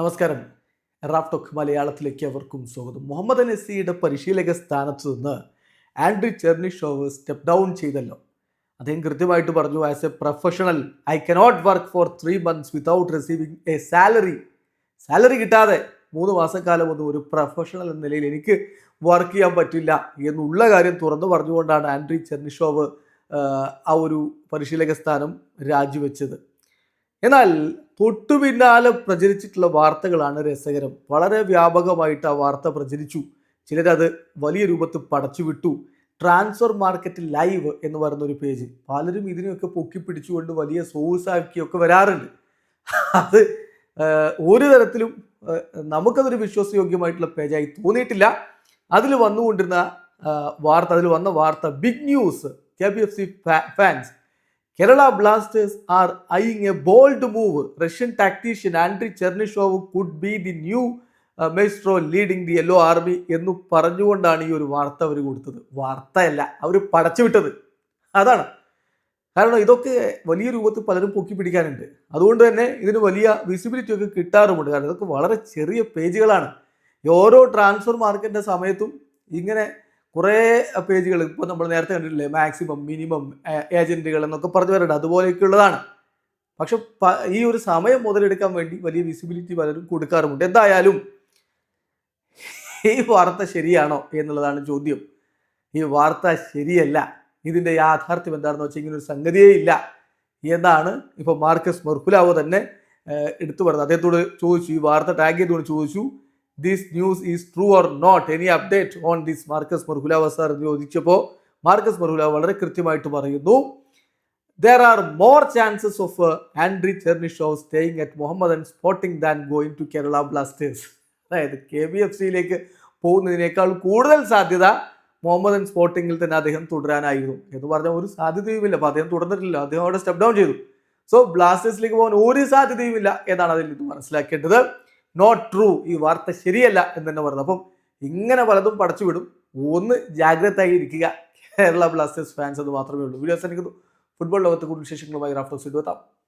നമസ്കാരം. റാഫ്ടോക്ക് മലയാളത്തിലേക്ക് അവർക്കും സ്വാഗതം. മുഹമ്മദ് അനസിയുടെ പരിശീലക സ്ഥാനത്ത് നിന്ന് ആൻഡ്രി ചെർണിഷോവ് സ്റ്റെപ്പ് ഡൗൺ ചെയ്തല്ലോ. അദ്ദേഹം കൃത്യമായിട്ട് പറഞ്ഞു as a professional I cannot work for three months without receiving a salary salary കിട്ടാതെ മൂന്ന് മാസക്കാലം ഒന്നും ഒരു പ്രൊഫഷണൽ എന്ന നിലയിൽ എനിക്ക് വർക്ക് ചെയ്യാൻ പറ്റില്ല എന്നുള്ള കാര്യം തുറന്നു പറഞ്ഞുകൊണ്ടാണ് ആൻഡ്രി ചെർണിഷോവ് ആ ഒരു പരിശീലക സ്ഥാനം രാജിവെച്ചത്. എന്നാൽ തൊട്ടു പിന്നാലെ പ്രചരിച്ചിട്ടുള്ള വാർത്തകളാണ് രസകരം. വളരെ വ്യാപകമായിട്ട് ആ വാർത്ത പ്രചരിച്ചു. ചിലരത് വലിയ രൂപത്തിൽ പടച്ചു വിട്ടു ട്രാൻസ്ഫർ മാർക്കറ്റ് ലൈവ് എന്ന് പറയുന്ന ഒരു പേജ്. പലരും ഇതിനെയൊക്കെ പൊക്കി പിടിച്ചുകൊണ്ട് വലിയ സോഴ്സ് ആക്കിയൊക്കെ വരാറുണ്ട്. അത് ഒരു തരത്തിലും നമുക്കതൊരു വിശ്വാസയോഗ്യമായിട്ടുള്ള പേജായി തോന്നിയിട്ടില്ല. അതിൽ വന്നുകൊണ്ടിരുന്ന വാർത്ത അതിൽ വന്ന വാർത്ത big news K B F C fans. Kerala Blasters are eyeing a bold move Russian tactician Andrey Chernyshov could be the new maestro leading the yellow army എന്ന് പറഞ്ഞുകൊണ്ടാണ് ഈ ഒരു വാർത്ത അവർ കൊടുത്തത്. വാർത്തയല്ല അവർ പടച്ചു വിട്ടത്. അതാണ്. കാരണം ഇതൊക്കെ വലിയ രൂപത്തിൽ പലരും പൊക്കി പിടിക്കാനുണ്ട്. അതുകൊണ്ട് തന്നെ ഇതിന് വലിയ വിസിബിലിറ്റി ഒക്കെ കിട്ടാറുമുണ്ട്. കാരണം ഇതൊക്കെ വളരെ ചെറിയ പേജുകളാണ്. ഓരോ ട്രാൻസ്ഫർ മാർക്കറ്റിന്റെ സമയത്തും ഇങ്ങനെ കുറേ പേജുകൾ ഇപ്പോൾ നമ്മൾ നേരത്തെ കണ്ടിട്ടില്ലേ? മാക്സിമം മിനിമം ഏജന്റുകൾ എന്നൊക്കെ പറഞ്ഞു വരണ്ട. അതുപോലെയൊക്കെയുള്ളതാണ്. പക്ഷെ ഈ ഒരു സമയം മുതലെടുക്കാൻ വേണ്ടി വലിയ വിസിബിലിറ്റി പലരും കൊടുക്കാറുമുണ്ട്. എന്തായാലും ഈ വാർത്ത ശരിയാണോ എന്നുള്ളതാണ് ചോദ്യം. ഈ വാർത്ത ശരിയല്ല. ഇതിന്റെ യാഥാർത്ഥ്യം എന്താണെന്ന് വെച്ചാൽ ഇങ്ങനെ ഒരു സംഗതിയേ ഇല്ല എന്നാണ് ഇപ്പോൾ മാർക്കസ് മെർക്കുലാവോ തന്നെ എടുത്തു പറഞ്ഞത്. അദ്ദേഹത്തോട് ചോദിച്ചു ഈ വാർത്ത ടാഗ് ചെയ്തുകൊണ്ട് ചോദിച്ചു this news is true or not any update on this Marcus Mergulhao sir എന്ന് ചോദിച്ചപ്പോൾ മാർക്കസ് മെർക്കുലാവ വളരെ കൃത്യമായിട്ട് പറയുന്നു. There are more chances of Andrey Chernyshov staying at Mohammedan sporting than going to Kerala Blasters അതായത് K B F സിയിലേക്ക് പോകുന്നതിനേക്കാൾ കൂടുതൽ സാധ്യത മുഹമ്മദൻ സ്പോർട്ടിങ്ങിൽ തന്നെ അദ്ദേഹം തുടരാനായിരുന്നു. എന്ന് പറഞ്ഞാൽ ഒരു സാധ്യതയുമില്ല. അപ്പോൾ അദ്ദേഹം തുടർന്നിട്ടില്ല. അദ്ദേഹം അവിടെ സ്റ്റെപ്പ് ഡൗൺ ചെയ്തു. സോ ബ്ലാസ്റ്റേഴ്സിലേക്ക് പോകാൻ ഒരു സാധ്യതയുമില്ല എന്നാണ് അതിൽ ഇത് മനസ്സിലാക്കേണ്ടത്. നോട്ട് ട്രൂ ഈ വാർത്ത ശരിയല്ല എന്ന് തന്നെ പറഞ്ഞു. അപ്പം ഇങ്ങനെ പലതും പടച്ചു വിടും. ഒന്ന് ജാഗ്രത ആയി ഇരിക്കുക. കേരള ബ്ലാസ്റ്റേഴ്സ് ഫാൻസ് എന്ന് മാത്രമേ ഉള്ളൂ. വീഡിയോസ് എനിക്ക് ഫുട്ബോൾ ലോകത്ത് കൂടുതൽ വിശേഷങ്ങളുമായി റാഫ്റ്റോസ് എത്താം.